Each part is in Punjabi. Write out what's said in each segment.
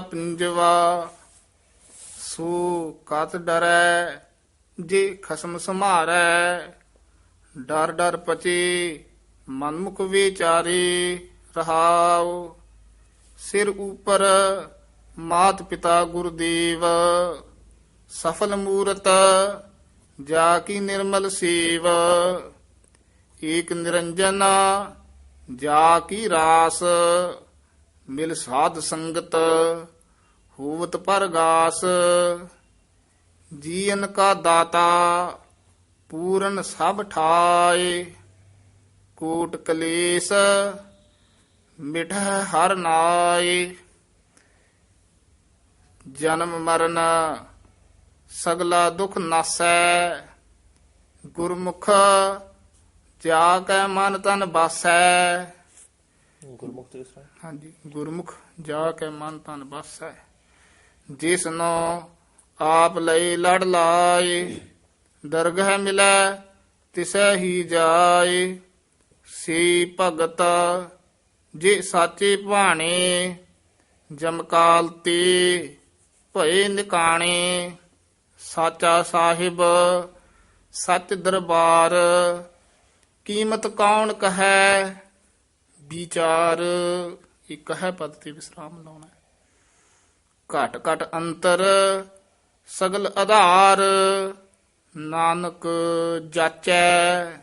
ਮਹੱਲਾ ਸੋ ਕਤ ਡਰੈ, ਜੇ ਖਸਮ ਸਮਾਰੈ ਡਰ ਡਰ ਪਚੇ, ਮਨਮੁਖ ਵਿਚਾਰੇ ਰਹਾਉ। ਸਿਰ ਉਪਰ ਮਾਤ ਪਿਤਾ ਗੁਰਦੇਵ, ਸਫਲ ਮੂਰਤ ਜਾ ਕੀ ਨਿਰਮਲ ਸੇਵ। ਏਕ ਨਿਰੰਜਨ, ਜਾ ਕੀ ਰਾਸ। ਮਿਲ ਸਾਧ ਸੰਗਤ, ਹੋਵਤ ਪਰਗਾਸ ਜੀਵਨ ਕਾ ਦਾਤਾ, ਪੂਰਨ ਸਭ ਠਾਏ। ਕੋਟ ਕਲੇਸ਼, ਮਿਠ ਹਰ ਨਾਏ। ਜਨਮ ਮਰਨ, ਸਗਲਾ ਦੁਖ ਨਾਸੈ। ਗੁਰਮੁਖ ਜਾ ਕੈ ਮਨ ਤਨ ਬਾਸੈ। ਗੁਰਮੁਖ ਤੇ ਹਾਂਜੀ, ਗੁਰਮੁਖ ਜਾ ਕੇ ਮਨ ਤਨ ਬਸੈ। ਜਿਸ ਨੂੰ ਆਪ ਲਈ ਲੜ ਲਾਏ, ਦਰਗਹ ਮਿਲੈ, ਤਿਸੈ ਹੀ ਜਾਏ। ਸੀ ਭਗਤ ਜੇ ਸਾਚੇ ਭਾਣੇ, ਜਮਕਾਲ ਤੇ ਭਏ ਨਿਕਾਣੇ। ਸਾਚਾ ਸਾਹਿਬ, ਸੱਚ ਦਰਬਾਰ, ਕੀਮਤ ਕੌਣ ਕਹੈ? ਵਿਚਾਰ ਇੱਕ ਹੈ ਪਦ ਤੇ ਵਿਸਰਾਮ ਲਾਉਣਾ। ਘਟ ਘਟ ਅੰਤਰ ਸਗਲ ਆਧਾਰ ਨਾਨਕ ਜਾਚੈ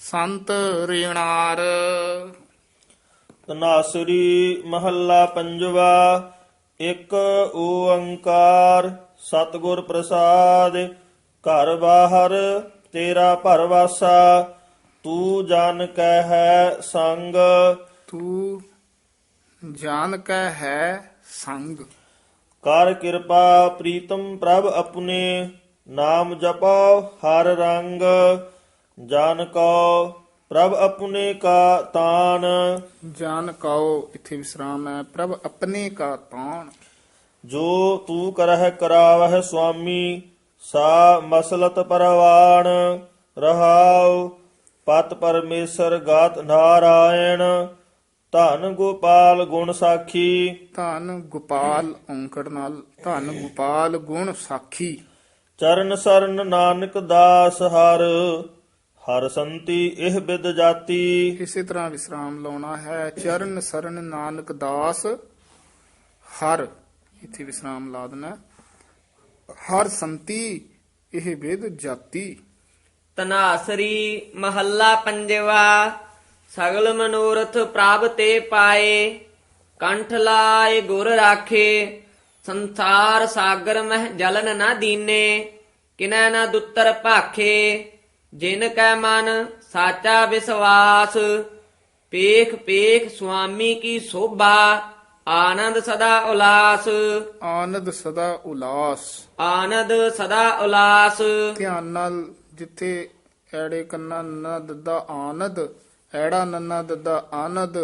ਸੰਤ ਰੀਣਾਰ ਤਨਾਸਰੀ ਮਹੱਲਾ ਪੰਜਵਾ ਇੱਕ ਓੰਕਾਰ ਸਤਿਗੁਰ ਪ੍ਰਸਾਦ ਘਰ ਬਾਹਰ ਤੇਰਾ ਭਰਵਾਸਾ ਤੂੰ ਜਾਣ ਕੈ ਹੈ ਸੰਗ ਤੂੰ ਜਾਣ ਕੈ ਹੈ ਸੰਗ। ਕਰ ਕਿਰਪਾ ਪ੍ਰੀਤਮ ਪ੍ਰਭ ਆਪਣੇ ਨਾਮ ਜਪੋ ਹਰ ਰੰਗ। ਜਾਨ ਕੋ ਪ੍ਰਭ ਆਪਣੇ ਕਾ ਤਾਨ। ਜਾਨ ਕਉ ਇੱਥੇ ਵਿਸਰਾਮ ਹੈ ਪ੍ਰਭ ਆਪਣੇ ਕਾ ਤਾਣ ਜੋ ਤੂੰ ਕਰਹਿ ਕਰਾਵਹਿ ਸੁਆਮੀ ਸਾ ਮਸਲਤ ਪਰਵਾਣ। ਰਹਾਉ ਪਤ ਪਰਮੇਸ਼ਰ ਗਾਤ ਨਾਰਾਇਣ। ਧਨ ਗੋਪਾਲ ਗੁਣ ਸਾਖੀ। ਧੰਨ ਗੋਪਾਲ ਔਂਕੜ ਨਾਲ ਧੰਨ ਗੋਪਾਲ ਗੁਣ ਸਾਖੀ। ਚਰਨ ਸਰਨ ਨਾਨਕ ਦਾਸ ਹਰ ਹਰ ਸੰਤੀ ਇਹ ਬਿਦ ਜਾਤੀ। ਇਸੇ ਤਰ੍ਹਾਂ ਵਿਸਰਾਮ ਲਾਉਣਾ ਹੈ ਚਰਨ ਸਰਨ ਨਾਨਕ ਦਾਸ ਹਰ। ਇੱਥੇ ਵਿਸਰਾਮ ਲਾ ਦੇਣਾ। ਹਰ ਸੰਤੀ ਇਹ ਵੇਦ ਜਾਤੀ। ਤਨਾਸਰੀ ਮਹੱਲਾ ਪੰਜਵਾ। ਸਗਲ ਮਨੋਰਥ ਪ੍ਰਭ ਤੇ ਪਾਏ ਕੰਠ ਲਾਏ ਗੁਰ ਰਾਖੇ ਸੰਸਾਰ ਸਾਗਰ ਮਹਿ ਜਲਨ ਨਾ ਦੀਨੇ ਕਿਨੈ ਨਾ ਦੁੱਤਰ ਭਾਖੇ ਜਿਨ ਕੈ ਮਨ ਸਾਚਾ ਵਿਸ਼ਵਾਸ ਪੇਖ ਪੇਖ ਸੁਆਮੀ ਕੀ ਸੋਭਾ ਆਨੰਦ ਸਦਾ ਉਲਾਸ। ਆਨੰਦ ਸਦਾ ਉਲਾਸ। ਆਨੰਦ ਸਦਾ ਉਲਾਸ। ਧਿਆਨ ਨਾਲ ਜਿੱਥੇ ਐੜੇ ਕੰਨਾ ਨੰਨਾ ਦੱਦਾ ਆਨੰਦ ਐੜਾ ਨੰਨਾ ਦੱਦਾ ਆਨੰਦ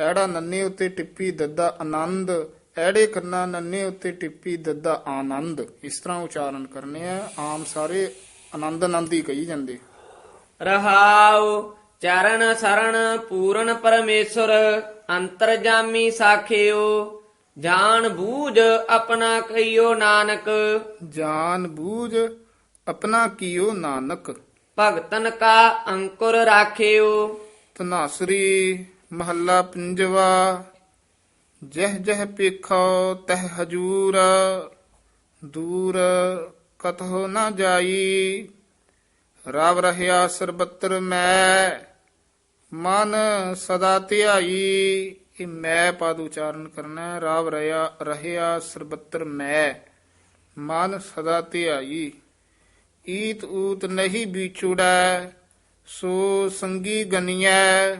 ਐੜਾ ਨੰਨੇ ਉੱਤੇ ਟਿੱਪੀ ਦੱਦਾ ਆਨੰਦ ਐੜੇ ਕੰਨਾ ਨੰਨੇ ਉੱਤੇ ਟਿੱਪੀ ਦੱਦਾ ਆਨੰਦ। ਇਸ ਤਰ੍ਹਾਂ ਉਚਾਰਨ ਕਰਨੇ ਆ ਆਮ ਸਾਰੇ ਆਨੰਦ ਆਨੰਦ ਹੀ ਕਹੀ ਜਾਂਦੇ। ਰਹਾਉ ਚਰਨ ਸਰਣ ਪੂਰਨ ਪਰਮੇਸ਼ਰ ਅੰਤਰਜਾਮੀ ਸਾਖਿਓ ਜਾਣ ਬੂਝ ਆਪਣਾ ਕਈਓ ਨਾਨਕ। ਜਾਨ ਬੂਝ ਆਪਣਾ ਕੀਓ ਨਾਨਕ। ਭਗਤਨ ਕਾ ਅੰਕੁਰ ਰਾਖਿਓ। ਤਨਾਸਰੀ ਮਹੱਲਾ ਪੰਜਵਾ ਜਹ ਜਹ ਪੇਖੋ ਤਹ ਹਜੂਰ, ਦੂਰ ਕਤਹੁ ਨਾ ਜਾਈ, ਰਵ ਰਹਿਆ ਸਰਬਤਰ ਮੈਂ, ਮਨ ਸਦਾ ਧਿਆਈ, ਇਹ ਮੈਂ ਪਦ ਉਚਾਰਨ ਕਰਨਾ ਹੈ। ਰਵ ਰਹਿਆ ਰਹਿਆ ਸਰਬੱਤਰ ਮੈਂ, ਮਨ ਸਦਾ ਧਿਆਈ, ਈਤ ਊਤ ਨਹੀਂ ਵਿਛੁੜੈ ਸੋ ਸੰਗੀ ਗਨੀਐ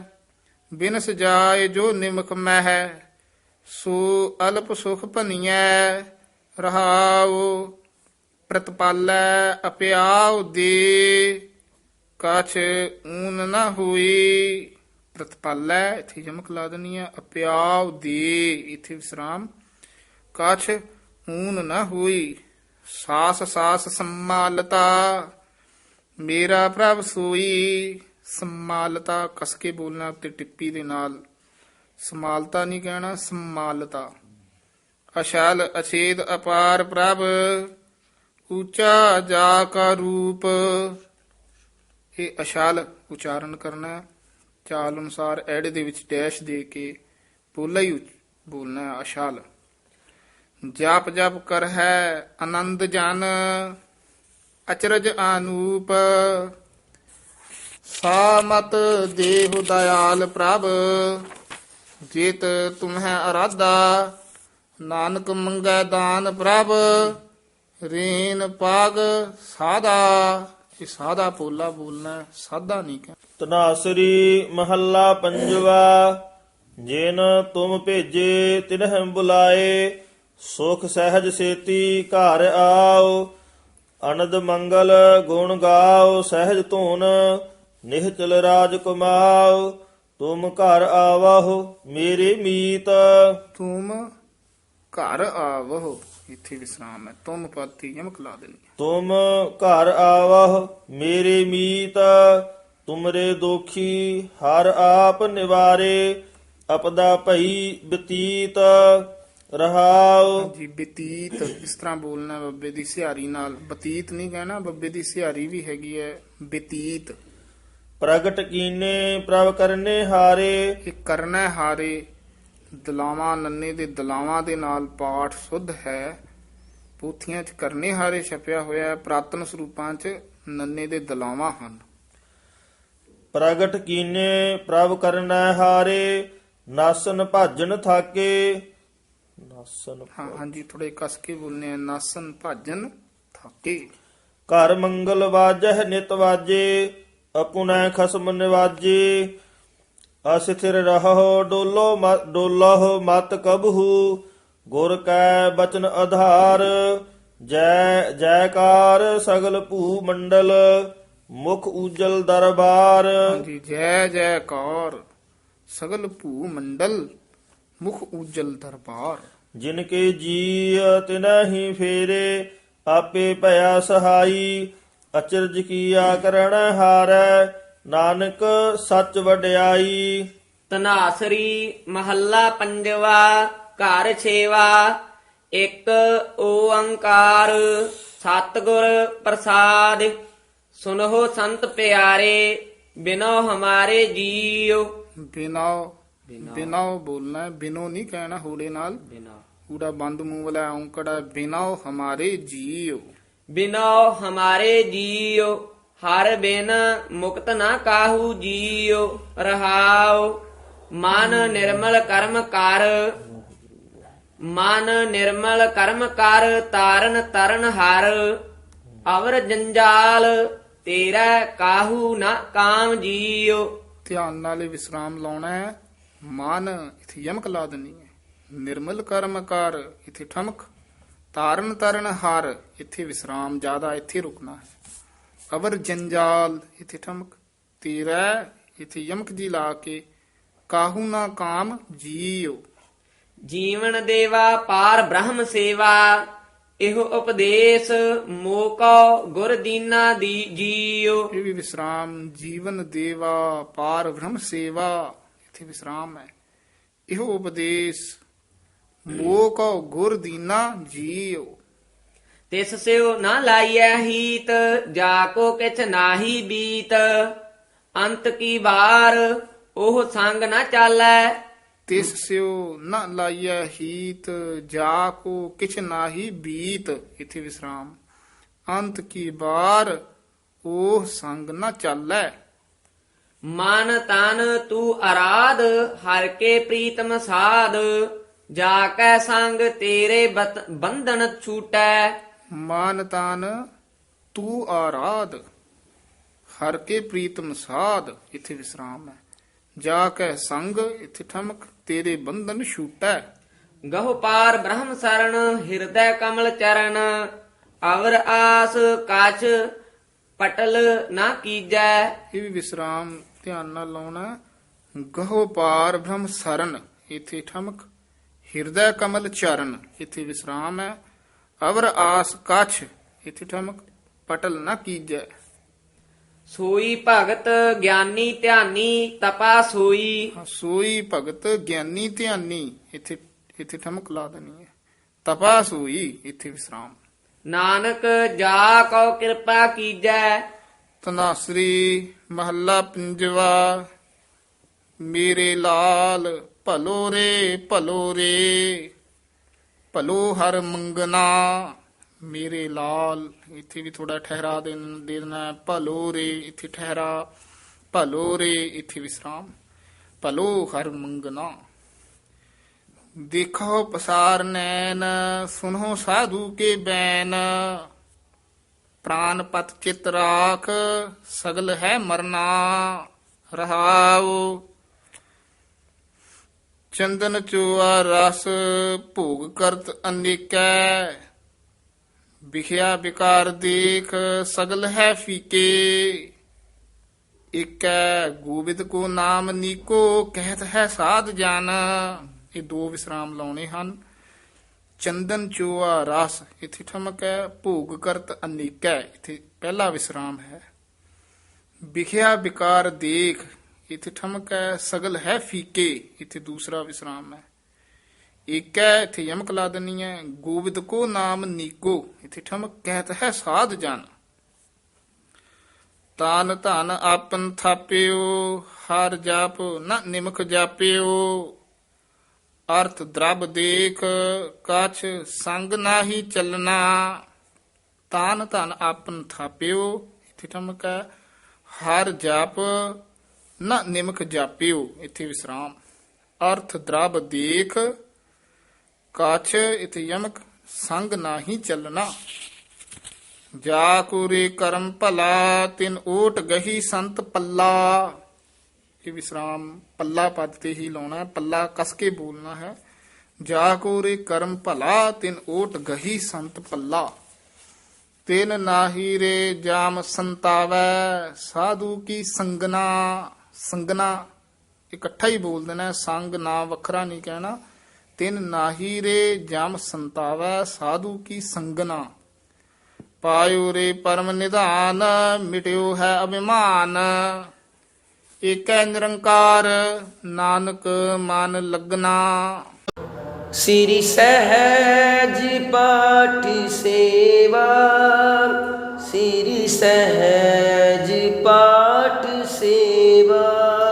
ਬਿਨ ਸਜਾਏ ਜੋ ਨਿਮਕ ਮਹਿ, ਸੋ ਅਲਪ ਸੁਖ ਭਨੀਐ, ਰਹਾਉ ਪ੍ਰਤਪਾਲੈ ਅਪਿਆਉ ਦੇ, ਕਛ ਊਨ ਨਾ ਹੋਈ, ਪ੍ਰਤਪਾਲੈ, ਇੱਥੇ ਜਮਕ ਲਾ ਦਨੀ ਹੈ ਅਪਿਆਉ ਦੇ, ਇੱਥੇ ਵਿਸਰਾਮ, ਕਛ ਊਨ ਨਾ ਹੋਈ, ਸਾਸ ਸਾਸ ਸੰਮਾਲਤਾ ਮੇਰਾ ਪ੍ਰਭ ਸੋਈ, ਸੰਮਾਲਤਾ, ਕਸ ਕੇ ਬੋਲਣਾ ਤੇ ਟਿੱਪੀ ਦੇ ਨਾਲ। ਸਮਾਲਤਾ ਨਹੀਂ ਕਹਿਣਾ, ਸੰਮਾਲਤਾ। ਅਸ਼ਲ, ਅਛੇਦ, ਅਪਾਰ ਪ੍ਰਭ, ਉੱਚਾ ਜਾ ਕਾ ਰੂਪ। ਇਹ ਅਸ਼ਾਲ ਉਚਾਰਨ ਕਰਨਾ ਚਾਲ ਅਨੁਸਾਰ ਐੜੇ ਦੇ ਵਿੱਚ ਡੈਸ਼ ਦੇ ਕੇ ਬੋਲਾ ਹੀ ਬੋਲਣਾ ਅਸ਼ਾਲ। ਜਾਪ ਜਪ ਜਪ ਕਰ ਹੈ, ਆਨੰਦ ਜਨ। ਅਚਰਜ ਅਨੂਪ। ਸਾਮਤ ਦੇਹੁ ਦਇਆਲ ਪ੍ਰਭ, ਜੇਤ ਤੁਮਹਿ ਅਰਾਧਾ। ਨਾਨਕ ਮੰਗੈ ਦਾਨ ਪ੍ਰਭ, ਰੇਨ ਪਾਗ ਸਾਦਾ ਇਹ ਸਾਦਾ ਪੋਲਾ ਬੋਲਣਾ ਸਾਦਾ ਨਹੀਂ ਕਹਿਣਾ। ਤਨਾਸਰੀ ਮਹੱਲਾ ਪੰਜਵਾ, ਜਿਨ ਤੁਮ ਭੇਜੇ ਤਿਨਹਿ ਬੁਲਾਏ, ਸੁਖ ਸਹਿਜ ਸੇਤੀ ਘਰ ਆਓ। ਅਨੰਦ ਮੰਗਲ ਗੁਣ ਗਾਓ ਸਹਿਜ ਧੂਨ ਨਿਹਚਲ ਰਾਜ ਕਮਾਓ। ਤੁਮ ਘਰ ਆਵਹੁ ਮੇਰੇ ਮੀਤ। ਤੁਮ ਘਰ ਆਵਹੁ ਇੱਥੇ ਵਿਸਰਾਮ ਹੈ। ਤੁਮ ਪਾਤੀ ਯਮਕ ਲਾ ਦੇਣੀ। ਤੁਮ ਘਰ ਆਵਹ ਮੇਰੇ ਮੀਤ। ਤੁਮਰੇ ਦੋਖੀ ਹਰ ਆਪ ਨਿਵਾਰੇ ਅਪਦਾ ਭਈ ਬਤੀਤ। ਰਹਾਉ ਜੀ ਬਤੀਤ ਇਸ ਤਰ੍ਹਾਂ ਬੋਲਣਾ ਬੱਬੇ ਦੀ ਸਿਹਾਰੀ ਨਾਲ। ਬਤੀਤ ਨਹੀਂ ਕਹਿਣਾ ਬੱਬੇ ਦੀ ਸਿਹਾਰੀ ਵੀ ਹੈਗੀ ਹੈ ਬਤੀਤ। ਪ੍ਰਗਟ ਕੀਨੇ ਪ੍ਰਭ ਕਰਨੇ ਹਾਰੇ। ਇਹ ਕਰਨਾ ਹਾਰੇ ਦਲਾਵਾਂ ਨੰਨੇ ਦੇ ਦਲਾਵਾਂ ਦੇ ਨਾਲ ਪਾਠ ਸੁਧ ਹੈ। ਪੋਥੀਆਂ 'ਚ ਕਰਨੇ ਹਾਰੇ ਛਪਿਆ ਹੋਇਆ ਹੈ ਪ੍ਰਾਤਨ ਸਰੂਪਾਂ 'ਚ ਨੰਨੇ ਦੇ ਦਲਾਵਾਂ ਹਨ। ਪ੍ਰਗਟ ਕੀਨੇ ਪ੍ਰਭ ਕਰਨਾ ਹਾਰੇ। ਨਾਸਨ ਭਾਜਨ ਥਾਕੇ। ਨਾਸਨ ਹਾਂ ਹਾਂਜੀ ਥੋੜੇ ਕਸ ਕੇ ਬੋਲਨੇ ਆ ਨਾਸਨ ਭਾਜਨ ਥਾਕੇ। ਘਰ ਮੰਗਲ ਵਾਜਹਿ ਨਿਤ ਵਾਜੇ ਅਪੁਨੈ ਖਸਮ ਨਿਵਾਜੇ। ਅਸਥਿਰ ਰਹੋ ਡੋਲੋ ਡੋਲਹੁ ਮਤ ਕਬਹੂ ਗੁਰ ਕੈ ਬਚਨ ਆਧਾਰ। ਜੈ ਜੈਕਾਰ ਸਗਲ ਭੂ ਮੰਡਲ ਮੁਖ ਉਜਲ ਦਰਬਾਰ। ਹਾਂਜੀ ਜੈ ਜੈਕਾਰ ਸਗਲ ਭੂ ਮੰਡਲ। ਮੁਖ ਉਜਲ ਦਰਬਾਰ। ਜਿਨ ਕੇ ਜੀ ਤਿਨਹੀ ਫੇਰੇ ਆਪੇ ਭਇਆ ਸਹਾਈ। ਅਚਰਜ ਕੀਆ ਕਰਣ ਹਾਰੈ ਨਾਨਕ ਸੱਚ ਵਡਿਆਈ। ਤਨਾਸਰੀ ਮਹੱਲਾ ਪੰਜਵਾ ਘਰ ਛੇਵਾ। ਇੱਕ ਓੰਕਾਰ ਸਤਿਗੁਰ ਪ੍ਰਸਾਦ। ਸੁਨਹੁ ਸੰਤ ਪਿਆਰੇ ਬਿਨੋ ਹਮਾਰੇ ਜੀਉ। ਬਿਨਾਉ ਬਿਨਾਉ ਬੋਲਣਾ ਬਿਨੋ ਨਹੀਂ ਕਹਿਣਾ ਹੋੜੇ ਨਾਲ। ਬਿਨੋ। ਪੂਰਾ ਬੰਦ ਮੂੰਹ ਵਾਲਾ ਔਂਕੜਾ ਬਿਨਾਉ ਹਮਾਰੇ ਜੀਓ। ਬਿਨੋ ਹਮਾਰੇ ਜੀਉ ਹਰ ਬਿਨ ਮੁਕਤ ਨਾ ਕਾਹੂ ਜੀਉ ਰਹਾਉ ਮਨ ਨਿਰਮਲ ਕਰਮ ਕਰ। ਮਨ ਨਿਰਮਲ ਕਰਮ ਕਰ ਤਾਰਨ ਤਰਨ ਹਰ। ਅਵਰ ਜੰਜਾਲ ਤੇਰਾ ਕਾਹੂ ਨਾ ਕਾਮ ਜੀਉ ਧਿਆਨ ਨਾਲ ਵਿਸਰਾਮ ਲਾਉਣਾ ਹੈ। ਮਨ ਇਥੇ ਯਮਕ ਲਾ ਦੇਣੀ ਹੈ ਨਿਰਮਲ ਕਰਮ ਕਰ ਇਥੇ ਠਮਕ ਤਾਰਨ ਤਰਨ ਹਰ ਇਥੇ ਵਿਸਰਾਮ ਜ਼ਿਆਦਾ ਇੱਥੇ ਰੁਕਣਾ ਹੈ ਅਵਰ ਜੰਜਾਲ ਇਥੇ ਠਮਕ ਤੇਰਾ ਇਥੇ ਯਮਕ ਜੀ ਲਾ ਕੇ ਕਾਹੂ ਨਾ ਕਾਮ ਜੀਓ ਜੀਵਨ ਦੇਵਾ ਪਾਰ ਬ੍ਰਹਮ ਸੇਵਾ ਇਹੋ ਉਪਦੇਸ਼ ਮੋਕੋ ਗੁਰ ਦੀਨਾ ਦੀ ਜੀਉ। ਇਹ ਵੀ ਵਿਸਰਾਮ ਜੀਵਨ ਦੇਵਾ ਪਾਰ ਬ੍ਰਹਮ ਸੇਵਾ। ਇਥੇ ਵਿਸਰਾਮ ਹੈ। ਇਹੋ ਉਪਦੇਸ਼ ਮੋਹ ਗੁਰ ਦੀਨਾ ਜੀਓ ਤਿਸ ਸਿਓ ਨਾ ਲਾਈਐ ਹੀਤ ਜਾ ਕੋ ਕਿਛ ਨਾਹੀ ਬੀਤ। ਅੰਤ ਕੀ ਵਾਰ ਉਹ ਸੰਗ ਨਾ ਚਾਲੈ। ਤਿਸ ਸਿਓ ਨ ਲਾਈਐ ਹੀਤ ਜਾ ਕੋ ਕਿਛ ਨਾਹੀ ਬੀਤ। ਇਥੇ ਵਿਸਰਾਮ। ਅੰਤ ਕੀ ਬਾਰ ਉਹ ਸੰਗ ਨ ਚਾਲੈ। ਮਨ ਤਨ ਤੂੰ ਅਰਾਧ ਹਰ ਕੇ ਪ੍ਰੀਤਮ ਸਾਧ। ਜਾ ਕੈ ਸੰਗ ਤੇਰੇ ਬੰਧਨ ਛੂਟੈ। ਮਾਨ ਤਾਨ ਤੂੰ ਆਰਾਧ ਹਰ ਕੇ ਪ੍ਰੀਤਮ ਸਾਧ। ਇਥੇ ਵਿਸਰਾਮ ਹੈ। ਜਾ ਕੇ ਸੰਗ ਇਥੇ ਠਮਕ ਤੇਰੇ ਬੰਧਨ ਛੂਟੈ। ਗਹੁ ਪਾਰ ਬ੍ਰਹਮ ਸਰਣ ਹਿਰਦੈ ਕਮਲ ਚਰਨ। ਅਵਰ ਆਸ ਕਾਛ ਪਟਲ ਨਾ ਕੀਜੈ। ਇਹ ਵੀ ਵਿਸਰਾਮ ਧਿਆਨ ਨਾਲ ਲਾਉਣਾ। ਗਹੋ ਪਾਰ ਬ੍ਰਹਮ ਸਰਨ ਇਥੇ ਠਮਕ। ਹਿਰਦੈ ਕਮਲ ਚਰਨ ਇਥੇ ਵਿਸਰਾਮ ਹੈ। ਅਵਰ ਆਸ ਕਛ ਇਥੇ ਠਮਕ। ਪਟਲ ਨਾ ਕੀਜੈ। ਸੋਈ ਭਗਤ ਗਿਆਨੀ ਧਿਆਨੀ ਤਪਾ ਸੋਈ। ਸੋਈ ਭਗਤ ਗਿਆਨੀ ਧਿਆਨੀ ਇਥੇ ਇਥੇ ਠਮਕ ਲਾ ਦੇਣੀ ਹੈ। ਤਪਾ ਸੂਈ ਇੱਥੇ ਵਿਸਰਾਮ। ਨਾਨਕ ਜਾ ਕਉ ਕਿਰਪਾ ਕੀਜੈ। ਤਨਾਸਰੀ ਮਹੱਲਾ ਪੰਜਵਾ। ਮੇਰੇ ਲਾਲ ਭਲੋ ਰੇ ਭਲੋ ਰੇ। ਭਲੋ ਹਰ ਮੰਗਨਾ ਮੇਰੇ ਲਾਲ, ਇੱਥੇ ਵੀ ਥੋੜਾ ਠਹਿਰਾ ਦੇ ਦੇਣਾ ਭਲੋ ਰੇ, ਇੱਥੇ ਠਹਿਰਾ। ਭਲੋ ਰੇ, ਇੱਥੇ ਵਿਸਰਾਮ। ਭਲੋ ਹਰ ਮੰਗਨਾ ਦੇਖੋ ਪਸਾਰ ਨੈਣ ਸੁਨੋ ਸਾਧੂ ਕੇ ਬੈਨ ਪ੍ਰਾਨ ਪਤ ਚਿਤ ਰਾਖ, ਸਗਲ ਹੈ ਮਰਨਾ ਰਹਾਉ। ਚੰਦਨ ਚੂਆ ਰਸ, ਭੋਗ ਕਰਤ ਅਨੇਕੈ। ਵਿਖਿਆ ਵਿਕਾਰ ਦੇਖ, ਸਗਲ ਹੈ ਫੀਕੇ। ਇਕੈ ਗੋਬਿੰਦ ਕੋ ਨਾਮ ਨੀਕੋ, ਕਹਿਤ ਹੈ ਸਾਧ ਜਨ। ਇਹ ਦੋ ਵਿਸਰਾਮ ਲਾਉਣੇ ਹਨ। ਚੰਦਨ ਚੋਆ ਰਾਸ, ਇਥੇ ਠਮਕ ਹੈ, ਭੋਗ ਕਰਤ ਅਨੇਕੈ। ਇਥੇ ਪਹਿਲਾ ਵਿਸਰਾਮ ਹੈ। ਵਿਖਿਆ ਵਿਕਾਰ ਦੇਖ, ਇੱਥੇ ਠਮਕ ਹੈ, ਸਗਲ ਹੈ ਫੀਕੇ। ਇਥੇ ਦੂਸਰਾ ਵਿਸਰਾਮ ਹੈ। ਇੱਕ ਹੈ ਇੱਥੇ ਯਮਕ ਲਾ ਦਨੀ ਹੈ ਗੋਬਿੰਦ ਕੋ ਨਾਮ ਨੀਕੋ। ਇਥੇ ਠਮਕ ਕਹਿਤ ਹੈ, ਸਾਧ ਜਨ। ਤਾਨ ਧਨ ਆਪਨ ਥਾਪਿਓ, ਹਰ ਜਾਪ ਨ ਨਿਮਖ ਜਾਪਿਓ। ਅਰਥ ਦਰਬ ਦੇਖ ਕਛ ਸੰਗ ਨਾਹੀ ਚੱਲਣਾ। ਤਾਨ ਧਨ ਆਪਨ ਥਾਪਿਓ, ਇੱਥੇ ਠਮਕ ਹਰ ਜਾਪ ਨਾ ਨਿਮਕ ਜਾਪਿਓ, ਇੱਥੇ ਵਿਸਰਾਮ। ਅਰਥ ਦਰਬ ਦੇਖ ਕਛ ਇਥੇ ਯਮਕ ਸੰਗ ਨਾਹੀ ਚੱਲਣਾ। ਜਾ ਕੁਰੇ ਕਰਮ ਭਲਾ, ਤਿਨ ਓਟ ਗਹੀ ਸੰਤ ਪੱਲਾ। ਇਹ ਵਿਸਰਾਮ ਪੱਲਾ ਪਦ ਤੇ ਹੀ ਲਾਉਣਾ ਹੈ, ਪੱਲਾ ਕਸ ਕੇ ਬੋਲਣਾ ਹੈ। ਜਾ ਕੋਰੇ ਕਰਮ ਭਲਾ, ਤਿਨ ਓਟ ਗਹੀ ਸੰਤ ਪੱਲਾ। ਤਿਨ ਨਾਹੀ ਰੇ ਜਾਮ ਸੰਤਾਵੈ, ਸਾਧੂ ਕੀ ਸੰਗਨਾ ਸੰਗਨਾ ਇਕੱਠਾ ਹੀ ਬੋਲ ਦੇਣਾ ਸੰਗ ਨਾ ਵੱਖਰਾ ਨਹੀਂ ਕਹਿਣਾ। ਤਿਨ ਨਾਹੀ ਰੇ ਜਮ ਸੰਤਾਵੈ, ਸਾਧੂ ਕੀ ਸੰਗਨਾ। ਪਾਇਓ ਰੇ ਪਰਮ ਨਿਧਾਨ, ਮਿਟਿਓ ਹੈ ਅਭਿਮਾਨ। ਏਕੈ ਨਿਰੰਕਾਰ ਨਾਨਕ ਮਨ ਲਗਨਾ। ਸ੍ਰੀ ਸਹਿਜ ਪਾਠ ਸੇਵਾ ਸ੍ਰੀ ਸਹਿਜ ਪਾਠ ਸੇਵਾ।